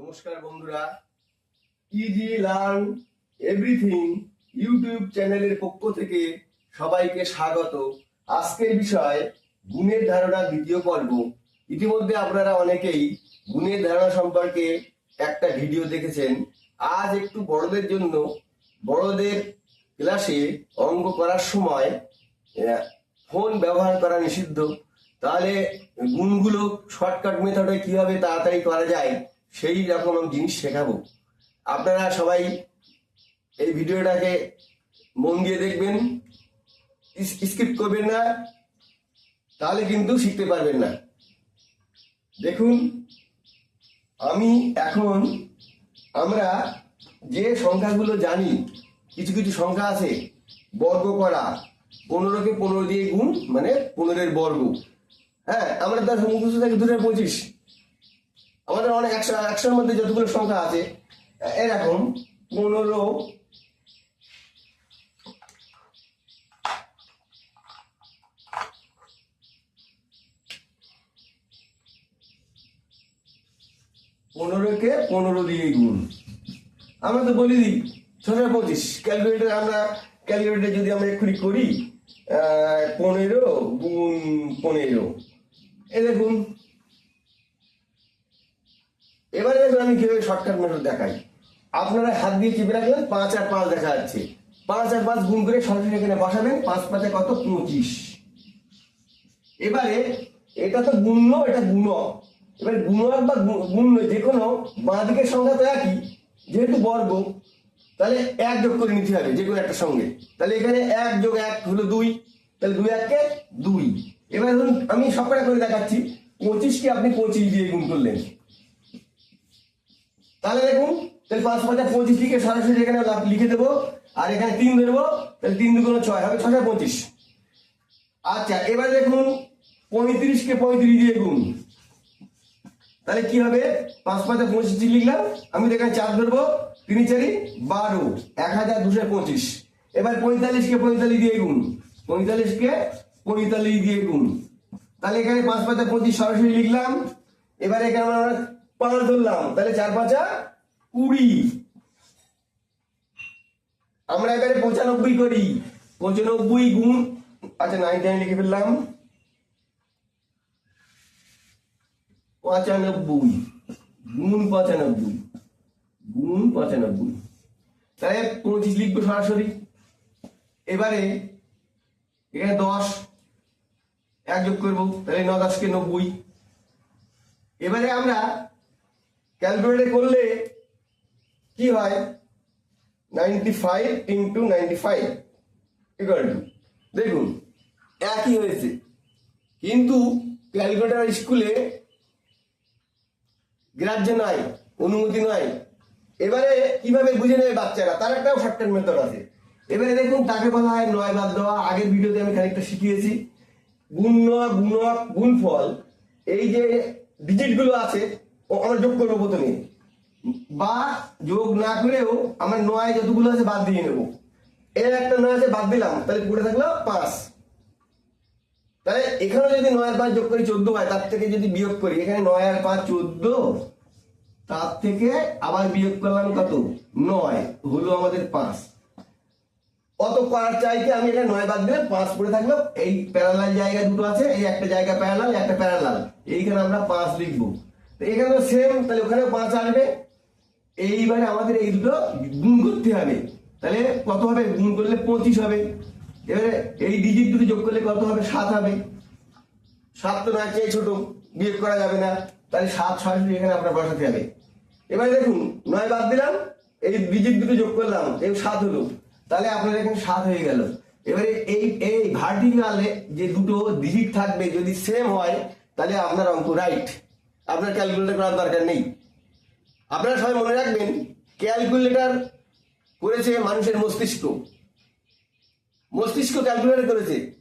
নমস্কার বন্ধুরা। Easy learn everything YouTube চ্যানেলের পক্ষ থেকে সবাইকে স্বাগত। আজকের বিষয় গুণের ধারণা দ্বিতীয় পর্ব। ইতিমধ্যে আপনারা অনেকেই গুণের ধারণা সম্পর্কে একটা ভিডিও দেখেছেন। আজ একটু বড়দের জন্য, বড়দের ক্লাসে অঙ্ক করার সময় ফোন ব্যবহার করা নিষিদ্ধ। তাহলে গুণগুলো শর্টকাট মেথডে কীভাবে তাড়াতাড়ি করা যায় সেই রকম জিনিস শেখাবো। আপনারা সবাই এই ভিডিওটাকে মন দিয়ে দেখবেন স্কিপ করবেন না, তাহলে কিন্তু শিখতে পারবেন না। দেখুন, আমি এখন, আমরা যে সংখ্যাগুলো জানি, কিছু কিছু সংখ্যা আছে, বর্গ করা, পনেরোকে পনেরো দিয়ে গুণ মানে পনেরোর বর্গ। হ্যাঁ আমরা তার মুখস্থ থাকে দুটো পঁচিশ আমাদের অনেক একশো, একশোর মধ্যে যতগুলো সংখ্যা আছে এরকম পনেরো, পনেরোকে পনেরো দিয়ে গুণ। আমরা তো বলি দিই ছশো পঁচিশ। ক্যালকুলেটার আমরা ক্যালকুলেটার যদি আমরা এক্ষুনি করি পনেরো গুণ পনেরো। এ দেখুন এবারে দেখুন আমি কীভাবে শর্টকাট মেথড দেখাই। আপনারা হাত দিয়ে চেপে রাখলেন পাঁচ আর পাঁচ দেখা যাচ্ছে। পাঁচ আর পাঁচ গুণ করে সরাসরি এখানে বসাবেন, পাঁচ পাঁচে কত? পঁচিশ। এবারে এটা তো গুণ্য এটা গুণক এবার গুণক বা গুণ্য যে কোনো বাঁ দিকের সংখ্যা তো একই, যেহেতু বর্গ, তাহলে এক যোগ করে নিতে হবে, যে কোনো একটা সঙ্গে। তাহলে এখানে এক যোগ এক হলো দুই, তাহলে দুই এককে দুই। এবার ধরুন আমি সবকটা করে দেখাচ্ছি পঁচিশকে আপনি পঁচিশ দিয়ে গুণ করলেন। তাহলে দেখুন, তাহলে পাঁচ পাঁচা পঁচিশ লিখে সরাসরি এখানে লিখে দেবো। আর এখানে তিন ধরবো তাহলে তিন দুগুণ ছয় হবে ছশো পঁচিশ। আচ্ছা এবার দেখুন, পঁয়ত্রিশকে পঁয়ত্রিশ দিয়ে গুণ। তাহলে কি হবে? পাঁচ পাঁচা পঁচিশ লিখলাম। আমি এখানে চার ধরবো, তিন চারি, বারো, এক হাজার দুশো পঁচিশ। এবার পঁয়তাল্লিশকে পঁয়তাল্লিশ দিয়ে গুণ। পঁয়তাল্লিশকে পঁয়তাল্লিশ দিয়ে গুণ। তাহলে এখানে পাঁচ পাঁচা পঁচিশ সরাসরি লিখলাম। এবার এখানে আমরা পাঁচ ধরলাম। তাহলে চার পাঁচা কুড়ি। আমরা এবারে পঁচানব্বই করি। পঁচানব্বই গুণ আচ্ছা নাইনটি নাইন লিখে ফেললাম। পঁচানব্বই গুণ পঁচানব্বই গুণ পঁচানব্বই। তাহলে পঁচিশ লিখব সরাসরি। এবারে এখানে দশ, এক যোগ করব, তাহলে ন দশকে নব্বই। এবারে আমরা ক্যালকুলেটর করলে কি হয়? Ninety five into ninety five দেখুন, একই হয়েছে। কিন্তু ক্যালকুলেটর স্কুলে গ্রাহ্য নয় অনুমতি নয় এবারে কীভাবে বুঝে নেবে বাচ্চারা? তার একটা শর্টকাট মেথড আছে। এবারে দেখুন, তাকে বলা হয় নয় বাদ দেওয়া। আগের ভিডিওতে আমি খানিকটা শিখিয়েছি। গুণ গুণক গুণফল। এই যে ডিজিটগুলো আছে আমরা যোগ করব প্রথমে। বা যোগ না করেও আমার নয় যতগুলো আছে বাদ দিয়ে নেব। এর একটা নয় আছে বাদ দিলাম, তাহলে পড়ে থাকল পাঁচ। তাহলে এখানে যদি নয় আর পাঁচ যোগ করি চোদ্দ হয়, তার থেকে যদি বিয়োগ করি, এখানে নয় আর পাঁচ চোদ্দ, তার থেকে আবার বিয়োগ করলাম কত? নয়, হলো আমাদের পাঁচ। অত করার চাইতে আমি এখানে নয় বাদ দিলে পাঁচ পড়ে থাকল, এই প্যারালাল জায়গা দুটো আছে, এই একটা জায়গা প্যারালাল একটা প্যারালাল এইখানে আমরা পাঁচ লিখব। তো এখানে সেম তাহলে ওখানে পাঁচ আসবে। এইবারে আমাদের এই দুটো গুণ করতে হবে। তাহলে কত হবে? গুণ করলে পঁচিশ হবে। এবারে এই ডিজিট দুটো যোগ করলে কত হবে? সাত হবে। সাত তো না চেয়ে ছোট, বিয়োগ করা যাবে না। তাহলে সাত সরাসরি এখানে আপনার বসাতে হবে। এবারে দেখুন, নয় বাদ দিলাম, এই ডিজিট দুটো যোগ করলাম এই সাত হলো। তাহলে আপনার এখানে সাত হয়ে গেল। এবারে এই এই ভার্টিকালে যে দুটো ডিজিট থাকবে, যদি সেম হয়, তাহলে আপনার অঙ্ক রাইট আপনার ক্যালকুলেটর করার দরকার নেই। আপনারা সবাই মনে রাখবেন ক্যালকুলেটর করেছে মানুষের মস্তিষ্ক। মস্তিষ্ক ক্যালকুলেটর করেছে।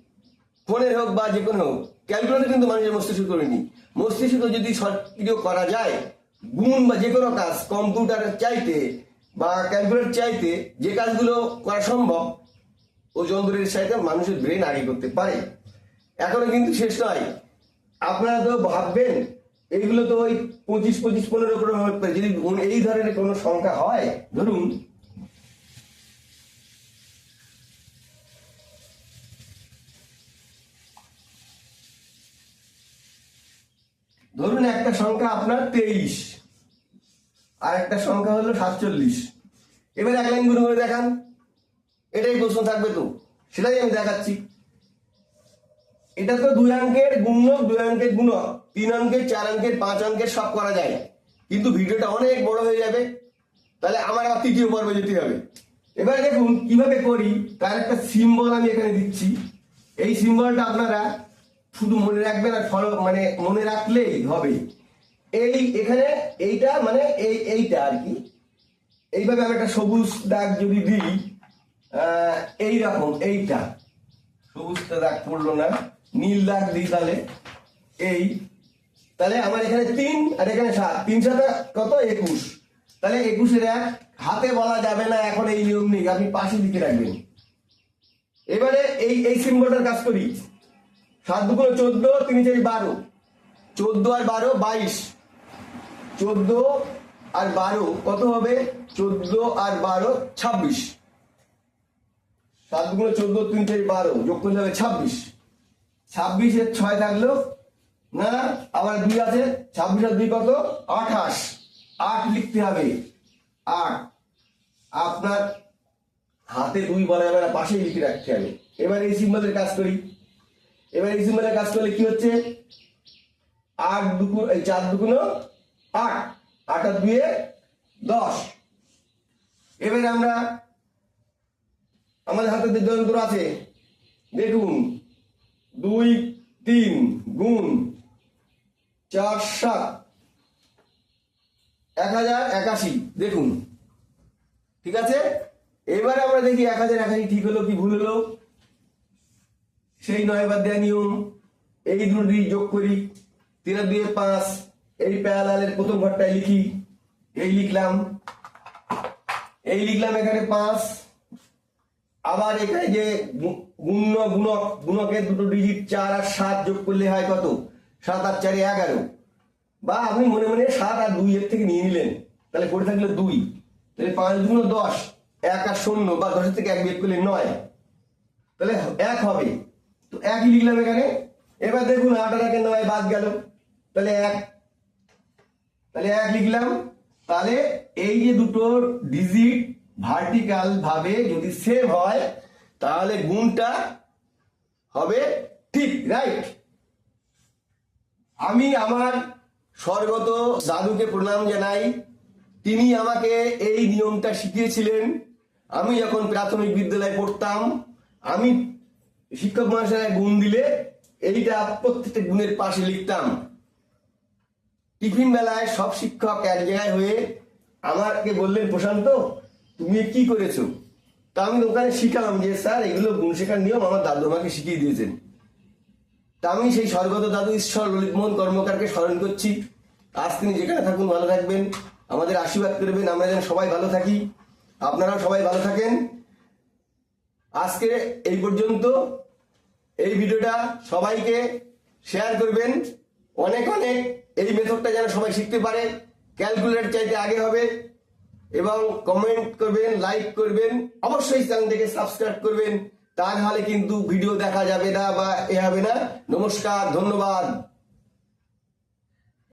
ফোনের হোক বা যে কোনো হোক ক্যালকুলেটর কিন্তু মানুষের মস্তিষ্ক করেনি। মস্তিষ্ক যদি সক্রিয় করা যায়, গুণ বা যে কোনো কাজ কম্পিউটারের চাইতে বা ক্যালকুলেটর চাইতে যে কাজগুলো করা সম্ভব, ও যন্ত্রের সাথে মানুষের ব্রেন আগে করতে পারে। এখনও কিন্তু শেষ নয়। আপনারা তো ভাববেন এইগুলো তো ওই পঁচিশ পঁচিশ পনেরো করে যদি এই ধরনের কোনো সংখ্যা হয়, ধরুন ধরুন একটা সংখ্যা আপনার তেইশ, আর একটা সংখ্যা হলো সাতচল্লিশ। এবার এক লাইন গুণ করে দেখান। এটাই প্রশ্ন থাকবে তো। সেটাই আমি দেখাচ্ছি। এটা তো দুই অঙ্কের গুণক, দুই অঙ্কের গুণক, তিন অঙ্কের, চার অঙ্কের, পাঁচ অঙ্কের, সব করা যায়। কিন্তু ভিডিওটা অনেক বড় হয়ে যাবে। তাহলে আমার আবার তৃতীয় পর্বে যেতে হবে। এবার দেখুন, কীভাবে করি? তার একটা সিম্বল আমি এখানে দিচ্ছি। এই সিম্বলটা আপনারা শুধু মনে রাখবেন আর ফলো মানে মনে রাখলেই হবে। এই এখানে এইটা মানে এই, এইটা আর কি। এইভাবে আমি একটা সবুজ দাগ যদি দিই এইরকম, এইটা। সবুজটা দাগ পড়ল না। নীল দাগ দিই তাহলে? এই। তাহলে আমার এখানে তিন, আর এখানে সাত। তিন সাথে কত? একুশ। তাহলে একুশের এক, হাতে বলা যাবে না, এখন এই নিয়ম নেই, আপনি পাশে দিকে রাখবেন। এবারে এই এই সিম্বলটার কাজ করি। সাত দুগুলো চোদ্দ, তিন চারি বারো। চোদ্দ আর বারো, বাইশ। চোদ্দ আর বারো, কত হবে? চোদ্দ আর বারো, ছাব্বিশ। সাতগুলো চোদ্দ, তিন চারি বারো, যোগ করলে হবে ছাব্বিশ। ছাব্বিশের ছয় থাকল, না, আবার দুই আছে, ছাব্বিশ দুই কত? আঠাশ। আট লিখতে হবে। আট। আপনার হাতে দুই না, পাশেই লিখে রাখতে হবে। এবার এই সিম্বলের কাজ করি। এবার এই সিম্বলের কাজ করলে কি হচ্ছে? আট দুগুণ এই চার দুগুণ আট। আট আর দুয়ে দশ। এবার আমরা আমাদের হাতে যে যন্ত্র আছে, দেখুন। দুই, তিন, গুণ চার, সাত। এক হাজার একাশি। দেখুন। ঠিক আছে? এবারে আমরা দেখি এক হাজার একাশি ঠিক হলো কি ভুল হলো? সেই নয় বাদ দেওয়া নিয়ম। এই দুটি যোগ করি। তিন দুয়ে পাঁচ। এই প্যারালালের প্রথম ঘরটায় লিখি। এই লিখলাম। এই লিখলাম এখানে পাঁচ। আবার এখানে যে গু- গুণ্য গুণক, গুণকের দুটো ডিজিট চার আর সাত যোগ করলে হয় কত? সাত আর চারে এগারো। বা আপনি মনে মনে সাত আর দুই এর থেকে নিয়ে নিলেন। তাহলে পড়ে থাকল দুই। তাহলে পাঁচ গুণ দশ, এক আর শূন্য, বা দশের থেকে এক বিয়োগ করলে নয়। তাহলে এক হবে। তো একই লিখলাম এখানে। এবার দেখুন আট আর একে নয় বাদ গেল। তাহলে এক। তাহলে এক লিখলাম। তাহলে এই যে দুটো ডিজিট ভার্টিক্যাল ভাবে যদি সেভ হয়, তাহলে গুণটা হবে ঠিক রাইট আমি আমার স্বর্গত দাদুকে প্রণাম জানাই। তিনি আমাকে এই নিয়মটা শিখিয়েছিলেন। আমি যখন প্রাথমিক বিদ্যালয়ে পড়তাম, আমি শিক্ষক মহাশয় গুণ দিলে এইটা প্রত্যেকটা গুণের পাশে লিখতাম। টিফিন বেলায় সব শিক্ষক এক জায়গায় হয়ে আমাকে বললেন, প্রশান্ত তুমি কি করেছ? তা আমি ওখানে শিখালাম যে, স্যার, এগুলো গুণ শেখার নিয়ম আমার দাদু আমাকে শিখিয়ে দিয়েছেন। তা আমি সেই স্বর্গত দাদু ঈশ্বর ললিতমোহন কর্মকারকে স্মরণ করছি। আজ তিনি যেখানে থাকুন, ভালো থাকবেন। আমাদের আশীর্বাদ করবেন। আমরা যেন সবাই ভালো থাকি। আপনারাও সবাই ভালো থাকেন। আজকে এই পর্যন্ত এই ভিডিওটা সবাইকে শেয়ার করবেন। অনেক অনেক এই মেথডটা যেন সবাই শিখতে পারে। ক্যালকুলেটর চাইতে আগে হবে। এবং কমেন্ট করবেন লাইক করবেন, অবশ্যই চ্যানেলটিকে সাবস্ক্রাইব করবেন। তা নাহলে কিন্তু ভিডিও দেখা যাবে না বা এ হবে না। নমস্কার, ধন্যবাদ।